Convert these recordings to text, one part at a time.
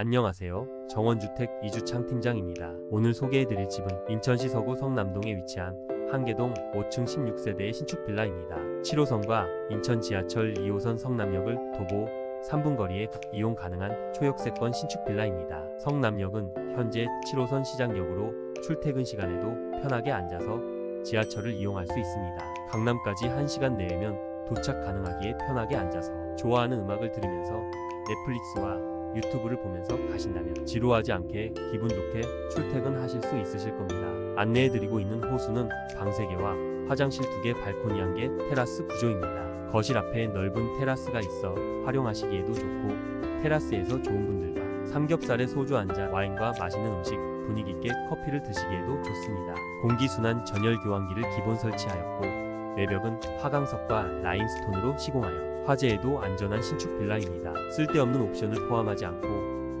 안녕하세요. 정원주택 이주창 팀장입니다. 오늘 소개해드릴 집은 인천시 서구 성남동에 위치한 한계동 5층 16세대의 신축 빌라입니다. 7호선과 인천 지하철 2호선 성남역을 도보 3분 거리에 이용 가능한 초역세권 신축 빌라입니다. 성남역은 현재 7호선 시장역으로 출퇴근 시간에도 편하게 앉아서 지하철을 이용할 수 있습니다. 강남까지 1시간 내외면 도착 가능하기에 편하게 앉아서 좋아하는 음악을 들으면서 넷플릭스와 유튜브를 보면서 가신다면 지루하지 않게 기분 좋게 출퇴근하실 수 있으실 겁니다. 안내해드리고 있는 호수는 방 3개와 화장실 2개, 발코니 1개, 테라스 구조입니다. 거실 앞에 넓은 테라스가 있어 활용하시기에도 좋고 테라스에서 좋은 분들과 삼겹살에 소주 한 잔, 와인과 맛있는 음식, 분위기 있게 커피를 드시기에도 좋습니다. 공기순환 전열 교환기를 기본 설치하였고 외벽은 화강석과 라인스톤으로 시공하여 화재에도 안전한 신축 빌라입니다. 쓸데없는 옵션을 포함하지 않고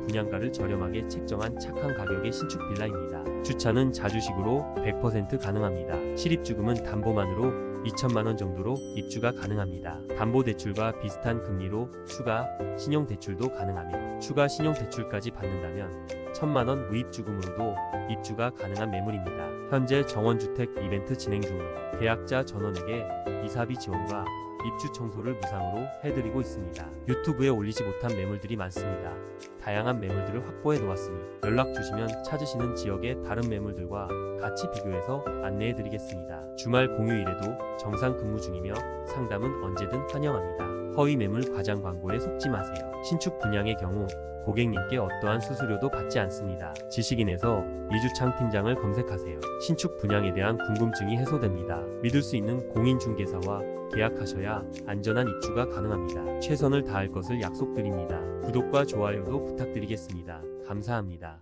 분양가를 저렴하게 책정한 착한 가격의 신축 빌라입니다. 주차는 자주식으로 100% 가능합니다. 실입주금은 담보만으로 2천만 원 정도로 입주가 가능합니다. 담보대출과 비슷한 금리로 추가 신용대출도 가능하며 추가 신용대출까지 받는다면 1천만 원 무입주금으로도 입주가 가능한 매물입니다. 현재 정원주택 이벤트 진행 중 계약자 전원에게 이사비 지원과 입주 청소를 무상으로 해드리고 있습니다. 유튜브에 올리지 못한 매물들이 많습니다. 다양한 매물들을 확보해 놓았으니 연락 주시면 찾으시는 지역의 다른 매물들과 같이 비교해서 안내해 드리겠습니다. 주말 공휴일에도 정상 근무 중이며 상담은 언제든 환영합니다. 허위 매물 과장 광고에 속지 마세요. 신축 분양의 경우 고객님께 어떠한 수수료도 받지 않습니다. 지식인에서 이주창 팀장을 검색하세요. 신축 분양에 대한 궁금증이 해소됩니다. 믿을 수 있는 공인중개사와 계약하셔야 안전한 입주가 가능합니다. 최선을 다할 것을 약속드립니다. 구독과 좋아요도 부탁드리겠습니다. 감사합니다.